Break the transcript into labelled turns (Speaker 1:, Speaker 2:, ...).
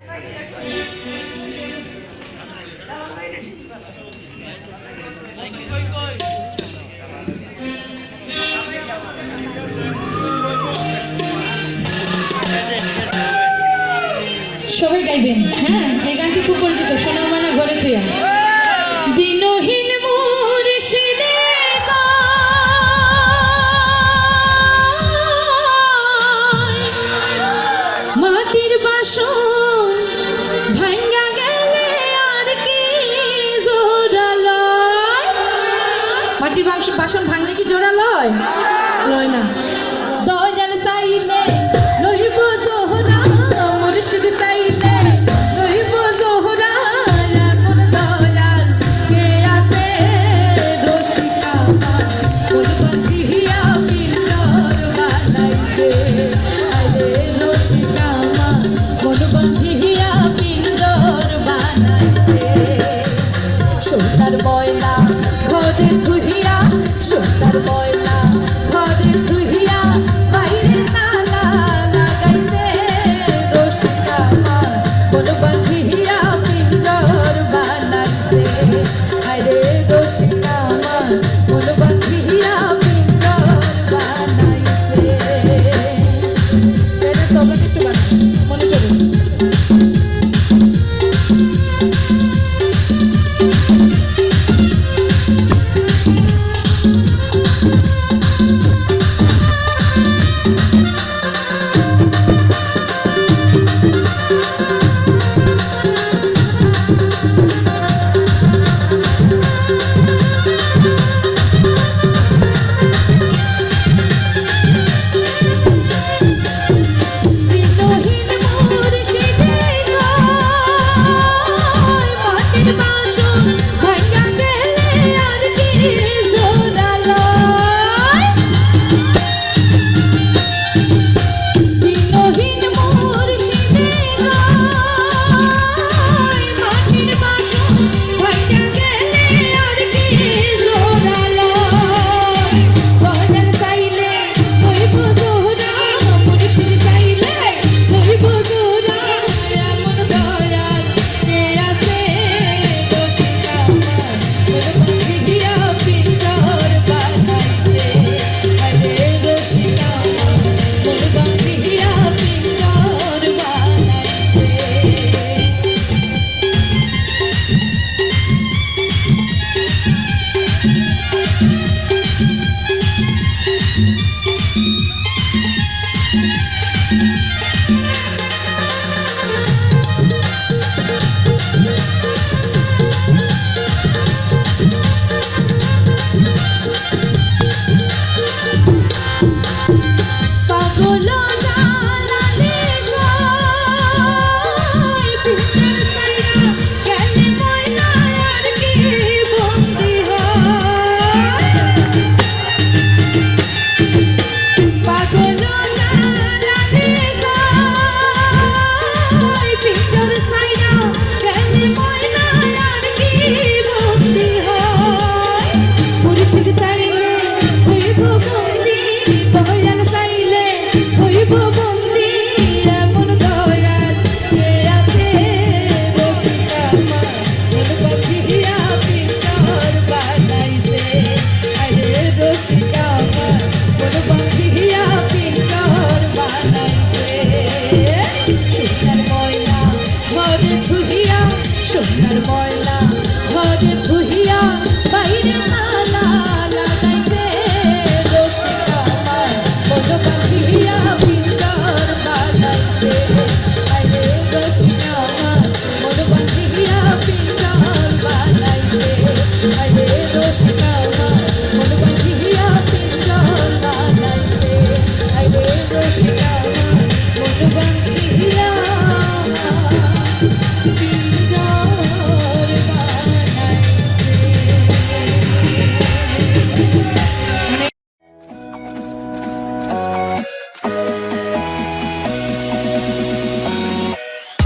Speaker 1: সবাই গাইবেন। হ্যাঁ এই গানটি খুব পরিচিত সোনার ঘরে থুয়া। বাসন মাটির বাসন ভাঙলে কি জোড়া লয়? লয় না। জানে চাইলে Tudo bom?